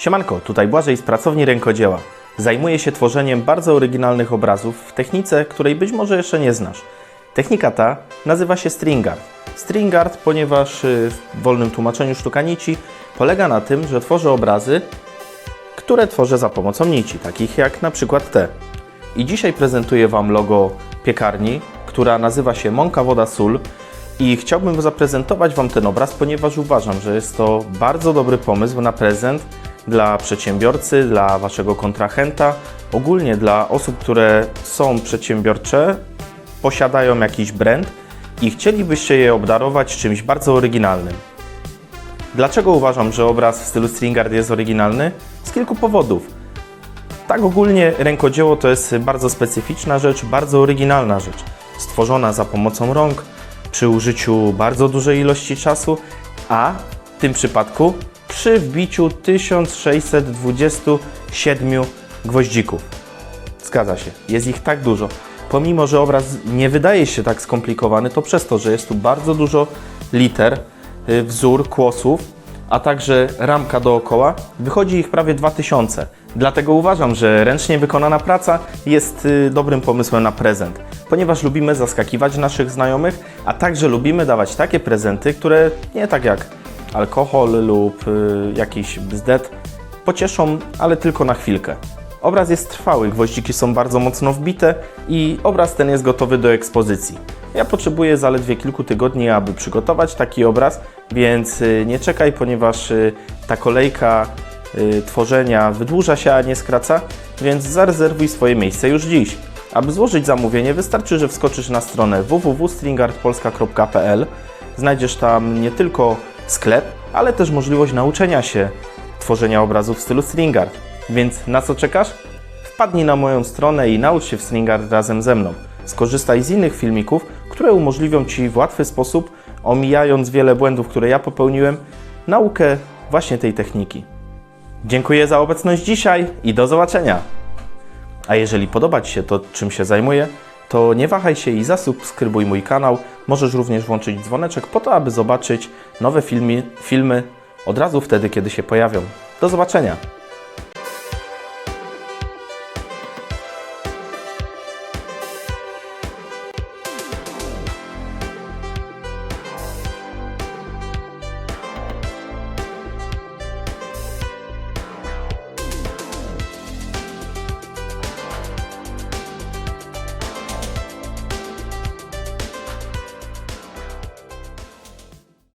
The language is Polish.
Siemanko, tutaj Błażej z Pracowni Rękodzieła. Zajmuję się tworzeniem bardzo oryginalnych obrazów w technice, której być może jeszcze nie znasz. Technika ta nazywa się string art. String art, ponieważ y, w wolnym tłumaczeniu sztuka nici polega na tym, że tworzę obrazy, które tworzę za pomocą nici, takich jak na przykład te. I dzisiaj prezentuję Wam logo piekarni, która nazywa się Mąka Woda Sól i chciałbym zaprezentować Wam ten obraz, ponieważ uważam, że jest to bardzo dobry pomysł na prezent dla przedsiębiorcy, dla Waszego kontrahenta, ogólnie dla osób, które są przedsiębiorcze, posiadają jakiś brand i chcielibyście je obdarować czymś bardzo oryginalnym. Dlaczego uważam, że obraz w stylu string art jest oryginalny? Z kilku powodów. Tak ogólnie rękodzieło to jest bardzo specyficzna rzecz, bardzo oryginalna rzecz. Stworzona za pomocą rąk, przy użyciu bardzo dużej ilości czasu, a w tym przypadku przy wbiciu 1627 gwoździków. Zgadza się, jest ich tak dużo. Pomimo, że obraz nie wydaje się tak skomplikowany, to przez to, że jest tu bardzo dużo liter, y, wzór, kłosów, a także ramka dookoła, wychodzi ich prawie 2000. Dlatego uważam, że ręcznie wykonana praca jest y, dobrym pomysłem na prezent, ponieważ lubimy zaskakiwać naszych znajomych, a także lubimy dawać takie prezenty, które nie tak jak alkohol lub y, jakiś bzdet pocieszą, ale tylko na chwilkę. Obraz jest trwały, gwoździki są bardzo mocno wbite i obraz ten jest gotowy do ekspozycji. Ja potrzebuję zaledwie kilku tygodni, aby przygotować taki obraz, więc y, nie czekaj, ponieważ y, ta kolejka tworzenia wydłuża się, a nie skraca, więc zarezerwuj swoje miejsce już dziś. Aby złożyć zamówienie, wystarczy, że wskoczysz na stronę www.stringartpolska.pl. Znajdziesz tam nie tylko sklep, ale też możliwość nauczenia się tworzenia obrazów w stylu string art. Więc na co czekasz? Wpadnij na moją stronę i naucz się w string art razem ze mną. Skorzystaj z innych filmików, które umożliwią Ci w łatwy sposób, omijając wiele błędów, które ja popełniłem, naukę właśnie tej techniki. Dziękuję za obecność dzisiaj i do zobaczenia! A jeżeli podoba Ci się to, czym się zajmuję, to nie wahaj się i zasubskrybuj mój kanał. Możesz również włączyć dzwoneczek po to, aby zobaczyć nowe filmy, filmy od razu wtedy, kiedy się pojawią. Do zobaczenia!